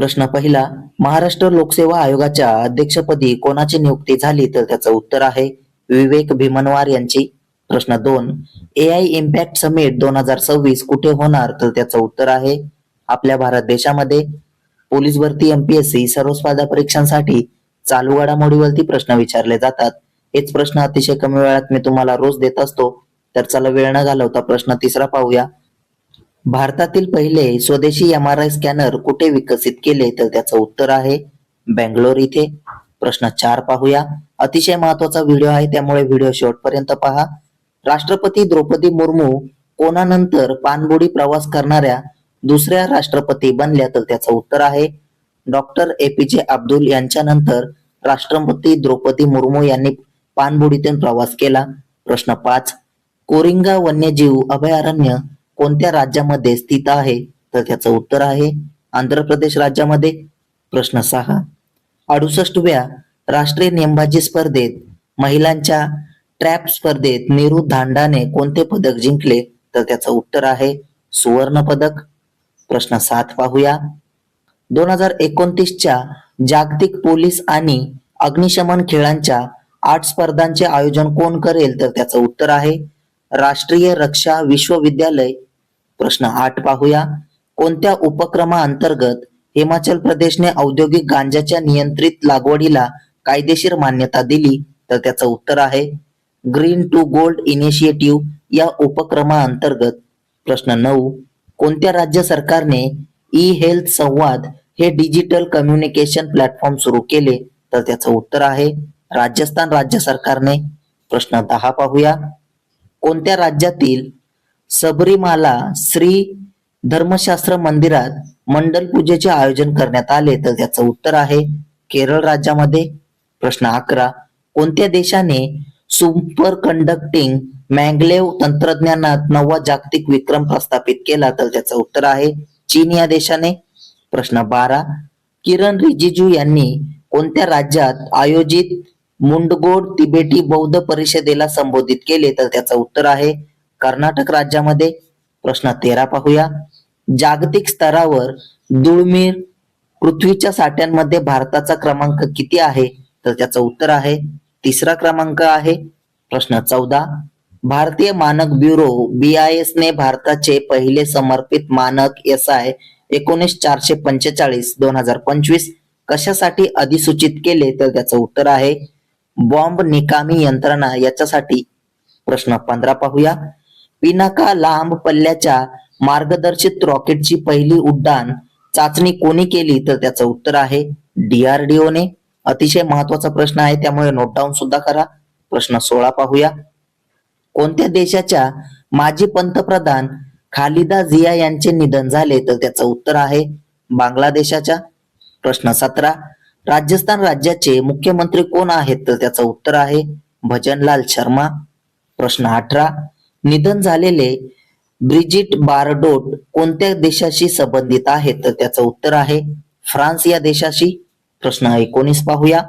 प्रश्न पहिला महाराष्ट्र लोकसेवा आयोगाच्या अध्यक्षपदी कोणाची नियुक्ती झाली तर त्याचं उत्तर आहे विवेक भीमनवार यांची. प्रश्न दोन ए आय इम्पॅक्ट समिट दोन हजार सव्वीस कुठे होणार तर त्याचं उत्तर आहे आपल्या भारत देशामध्ये. पोलीस भरती एमपीएससी सर्व स्पर्धा परीक्षांसाठी चालू घडामोडीवरती प्रश्न विचारले जातात. हेच प्रश्न अतिशय कमी वेळात मी तुम्हाला रोज देत असतो. तर चला वेळ न घालवता प्रश्न तिसरा पाहूया. भारतातील पहिले स्वदेशी एम आर आय स्कॅनर कुठे विकसित केले तर त्याचं उत्तर आहे बेंगलोर इथे. प्रश्न चार पाहूया. अतिशय महत्त्वाचा व्हिडिओ आहे त्यामुळे व्हिडिओ शेवटपर्यंत पहा. राष्ट्रपती द्रौपदी मुर्मू कोणानंतर पाणबुडी प्रवास करणाऱ्या दुसऱ्या राष्ट्रपती बनल्या तर त्याचं उत्तर आहे. डॉक्टर एपीजे अब्दुल यांच्यानंतर राष्ट्रपती द्रौपदी मुर्मू यांनी पाणबुडीतून प्रवास केला. प्रश्न पाच. कोरिंगा वन्यजीव अभयारण्य कोणत्या राज्यामध्ये स्थित आहे? तर त्याचं उत्तर आहे आंध्र प्रदेश राज्यामध्ये प्रश्न सहा. अडुसष्टव्या राष्ट्रीय नेमबाजी स्पर्धेत महिलांच्या ट्रॅप स्पर्धेत नीरू धांडाने कोणते पदक जिंकले? तर त्याचं उत्तर आहे सुवर्ण पदक. प्रश्न सात पाहूया. दोन हजार एकोणतीसच्या जागतिक पोलीस आणि अग्निशमन खेळांच्या आठ स्पर्धांचे आयोजन कोण करेल? तर त्याचं उत्तर आहे राष्ट्रीय रक्षा विश्वविद्यालय प्रश्न आठ पाहूया. कोणत्या उपक्रमाअंतर्गत हिमाचल प्रदेशने औद्योगिक गांजाच्या नियंत्रित लागवडीला कायदेशीर मान्यता दिली? तर त्याचं उत्तर आहे ग्रीन टू गोल्ड इनिशिएटिव्ह या उपक्रमाअंतर्गत प्रश्न नऊ कोणत्या राज्य सरकारने ई हेल्थ संवाद हे डिजिटल कम्युनिकेशन प्लॅटफॉर्म सुरू केले? तर त्याचं उत्तर आहे राजस्थान राज्य सरकारने. प्रश्न दहा पाहूया कोणत्या राज्यातील सबरीमाला श्री धर्मशास्त्र मंदिरात मंडल पूजेचे आयोजन करण्यात आले. तर त्याचं उत्तर आहे केरळ राज्यामध्ये. प्रश्न अकरा. कोणत्या देशाने सुपर कंडक्टिंग मँग्लेव तंत्रज्ञानात नवा जागतिक विक्रम प्रस्थापित केला? तर त्याचं उत्तर आहे चीन या देशाने. प्रश्न बारा. किरण रिजिजू यांनी कोणत्या राज्यात आयोजित मुंडगोड तिबेटी बौद्ध परिषदेला संबोधित केले? तर त्याचं उत्तर आहे कर्नाटक राज्यामध्ये प्रश्न तेरा पाहूया. जागतिक स्तरावर दुर्मिळ पृथ्वीच्या साठ्यांमध्ये भारताचा क्रमांक किती आहे? तर त्याचं उत्तर आहे तिसरा क्रमांक आहे प्रश्न चौदा. भारतीय मानक ब्युरो बी आय एस ने भारताचे पहिले समर्पित मानक एस आय एकोणीस चारशे पंचेचाळीस दोन हजार पंचवीस कशासाठी अधिसूचित केले? तर त्याचं उत्तर आहे बॉम्ब निकामी यंत्रणा याच्यासाठी. प्रश्न पंधरा पाहूया. पिनाका लांब पल्ल्याच्या मार्गदर्शित रॉकेटची पहिली उड्डाण चाचणी कोणी केली तर त्याचं उत्तर आहे डीआरडीओने अतिशय महत्त्वाचा प्रश्न आहे त्यामुळे नोट डाऊन सुद्धा करा. प्रश्न सोळा पाहूया. कोणत्या देशाच्या माजी पंतप्रधान खालिदा जिया यांचे निधन झाले तर त्याचं उत्तर आहे बांगलादेशाच्या? प्रश्न सतरा. राजस्थान राज्याचे मुख्यमंत्री कोण आहेत तर त्याचं उत्तर आहे भजनलाल शर्मा. प्रश्न अठरा. निधन झालेले ब्रिजिट बारडोट कोणत्या देशाशी संबंधित आहे तर त्याचं उत्तर आहे फ्रान्स या देशाशी. प्रश्न एकोणीस पाहूया.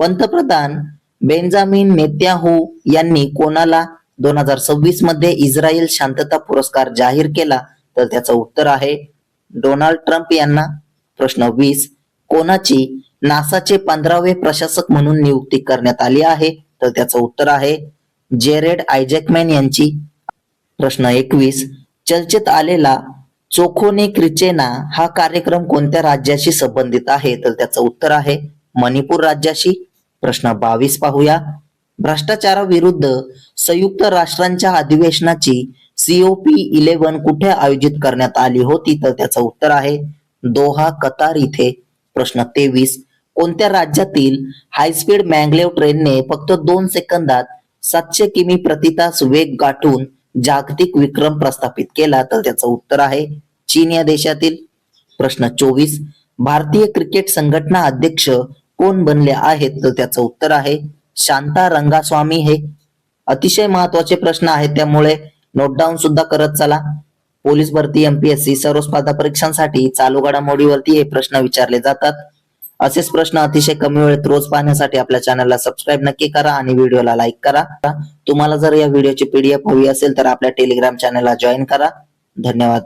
पंतप्रधान बेंजामिन नेत्याहू यांनी कोणाला दोन हजार सव्वीसमध्ये इस्रायल शांतता पुरस्कार जाहीर केला? तर त्याचं उत्तर आहे डोनाल्ड ट्रम्प यांना. प्रश्न वीस. कोणाची नासाचे पंधरावे प्रशासक म्हणून नियुक्ती करण्यात आली आहे? तर त्याचं उत्तर आहे जेरेड आयजॅकमॅन यांची प्रश्न एकवीस. चर्चेत आलेला चोखोने क्रिचेना हा कार्यक्रम कोणत्या राज्याशी संबंधित आहे? तर त्याचं उत्तर आहे मणिपूर राज्याशी. प्रश्न बावीस पाहूया. भ्रष्टाचाराविरुद्ध संयुक्त राष्ट्रांच्या अधिवेशनाची सीओपी इलेव्हन कुठे आयोजित करण्यात आली होती? तर त्याचं उत्तर आहे दोहा कतार इथे. प्रश्न तेवीस. कोणत्या राज्यातील हायस्पीड मँगलेव ट्रेनने फक्त दोन सेकंदात सातशे किमी प्रति तास वेग गाठून जागतिक विक्रम प्रस्थापित केला तर त्याचं उत्तर आहे चीन या देशातील. प्रश्न चोवीस. भारतीय क्रिकेट संघटना अध्यक्ष कोण बनले आहेत? तर त्याचं उत्तर आहे शांता रंगास्वामी. हे अतिशय महत्त्वाचे प्रश्न आहेत त्यामुळे नोट डाऊन सुद्धा करत चला. पोलीस भरती एमपीएससी सर्व स्पर्धा परीक्षांसाठी चालू घडामोडीवरती हे प्रश्न विचारले जातात. असेच प्रश्न अतिशय कमी वेळेत रोज पाहण्यासाठी आपल्या चॅनलला सबस्क्राईब नक्की करा आणि व्हिडिओला लाईक करा. तुम्हाला जर या व्हिडिओची पीडीएफ हवी असेल तर आपल्या टेलिग्राम चॅनलला जॉईन करा. धन्यवाद.